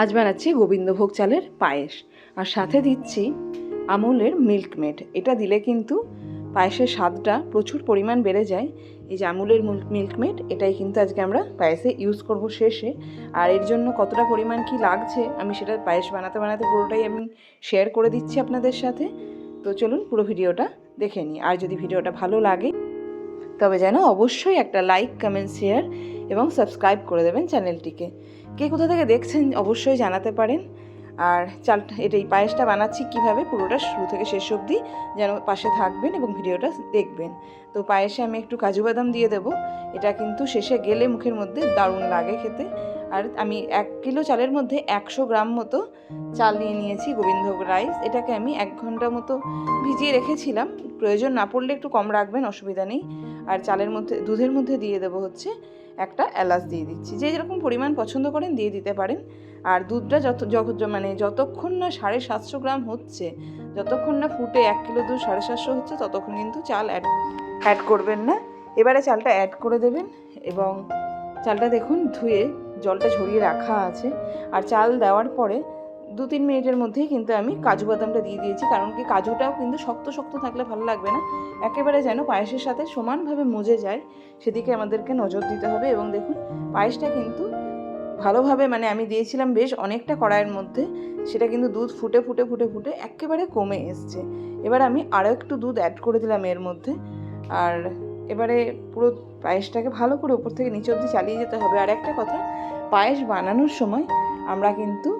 আজ বানাচ্ছি গোবিন্দভোগ চালের পায়েস। আর সাথে দিচ্ছি আমুলের মিল্ক মেড এটা দিলে কিন্তু পায়েসের স্বাদটা প্রচুর পরিমাণ বেড়ে যায়। এই যে আমুলের মিল্ক মেড এটাই কিন্তু আজকে আমরা পায়েসে ইউজ করব শেষে। আর এর জন্য কতটা পরিমাণ কি লাগছে, আমি সেটা পায়েস বানাতে বানাতে পুরোটাই আমি শেয়ার করে দিচ্ছি আপনাদের সাথে। তো চলুন পুরো ভিডিওটা দেখে নিই। আর যদি ভিডিওটা ভালো লাগে, তবে যেন অবশ্যই একটা লাইক কমেন্ট শেয়ার এবং সাবস্ক্রাইব করে দেবেন চ্যানেলটিকে। কে কোথা থেকে দেখছেন অবশ্যই জানাতে পারেন। আর চালটা এটা এই পায়েসটা বানাচ্ছি কীভাবে? পুরোটা শুরু থেকে শেষ অবধি যেন পাশে থাকবেন এবং ভিডিওটা দেখবেন। তো পায়েসে আমি একটু কাজু বাদাম দিয়ে দেবো। এটা কিন্তু শেষে গেলে মুখের মধ্যে দারুণ লাগে খেতে। আর আমি এক কিলো চালের মধ্যে একশো গ্রাম মতো চাল নিয়ে নিয়েছি, গোবিন্দভোগ রাইস। এটাকে আমি এক ঘণ্টা মতো ভিজিয়ে রেখেছিলাম। প্রয়োজন না পড়লে একটু কম রাখবেন, অসুবিধা নেই। আর চালের মধ্যে, দুধের মধ্যে দিয়ে দেবো হচ্ছে একটা এলাচ দিয়ে দিচ্ছি। যে যেরকম পরিমাণ পছন্দ করেন দিয়ে দিতে পারেন। আর দুধটা যত মানে যতক্ষণ না সাড়ে সাতশো গ্রাম হচ্ছে, যতক্ষণ না ফুটে এক কিলো দুধ সাড়ে সাতশো হচ্ছে, ততক্ষণ কিন্তু চাল অ্যাড অ্যাড করবেন না। এবারে চালটা অ্যাড করে দেবেন এবং চালটা দেখুন ধুয়ে জলটা ঝরিয়ে রাখা আছে। আর চাল দেওয়ার পরে দু তিন মিনিটের মধ্যেই কিন্তু আমি কাজু বাদামটা দিয়ে দিয়েছি, কারণ কি কাজুটাও কিন্তু শক্ত শক্ত থাকলে ভালো লাগবে না। একেবারে যেন পায়েসের সাথে সমানভাবে মজে যায়, সেদিকে আমাদেরকে নজর দিতে হবে এবং দেখুন পায়েসটা কিন্তু ভালোভাবে মানে আমি দিয়েছিলাম বেশ অনেকটা কড়াইয়ের মধ্যে, সেটা কিন্তু দুধ ফুটে ফুটে ফুটে ফুটে একেবারে কমে এসছে। এবার আমি আরও একটু দুধ অ্যাড করে দিলাম এর মধ্যে। আর এবারে পুরো পায়েসটাকে ভালো করে উপর থেকে নিচে অবধি চালিয়ে যেতে হবে। আর একটা কথা, পায়েস বানানোর সময় আমরা কিন্তু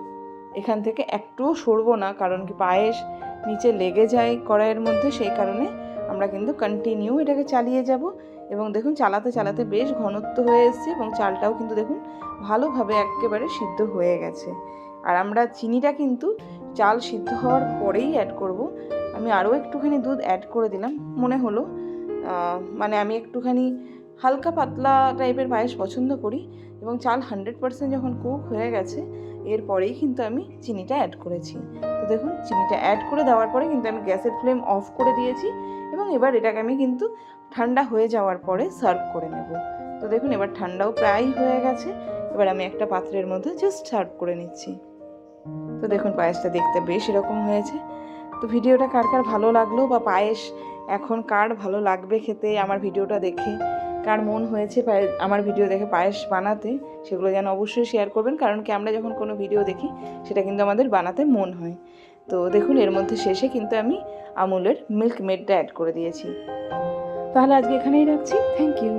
এখান থেকে একটুও সরবো না, কারণ কি পায়েস নিচে লেগে যায় কড়াইয়ের মধ্যে, সেই কারণে আমরা কিন্তু কন্টিনিউ এটাকে চালিয়ে যাব। এবং দেখুন চালাতে চালাতে বেশ ঘনত্ব হয়ে এসছে এবং চালটাও কিন্তু দেখুন ভালোভাবে একেবারে সিদ্ধ হয়ে গেছে। আর আমরা চিনিটা কিন্তু চাল সিদ্ধ হওয়ার পরেই অ্যাড করব। আমি আরও একটুখানি দুধ অ্যাড করে দিলাম। মনে হলো মানে আমি একটুখানি হালকা পাতলা টাইপের পায়েস পছন্দ করি এবং চাল হান্ড্রেড পার্সেন্ট যখন কুক হয়ে গেছে এরপরেই কিন্তু আমি চিনিটা অ্যাড করেছি। তো দেখুন, চিনিটা অ্যাড করে দেওয়ার পরে কিন্তু আমি গ্যাসের ফ্লেম অফ করে দিয়েছি এবং এবার এটাকে আমি কিন্তু ঠান্ডা হয়ে যাওয়ার পরে সার্ভ করে নেব। তো দেখুন, এবার ঠান্ডাও প্রায় হয়ে গেছে। এবার আমি একটা পাত্রের মধ্যে জাস্ট সার্ভ করে নিচ্ছি। তো দেখুন, পায়েসটা দেখতে বেশ এরকম হয়েছে। তো ভিডিওটা কার কার ভালো লাগল বা পায়েস এখন কার ভালো লাগবে খেতে, আমার ভিডিওটা দেখে, কার মন হয়েছে আমার ভিডিও দেখে পায়েস বানাতে, সেগুলো যেন অবশ্যই শেয়ার করবেন। কারণ কি, আমরা যখন কোনো ভিডিও দেখি, সেটা কিন্তু আমাদের বানাতে মন হয়। তো দেখুন, এর মধ্যে শেষে কিন্তু আমি আমুলের মিল্ক মেডটা অ্যাড করে দিয়েছি। তাহলে আজকে এখানেই রাখছি। Thank you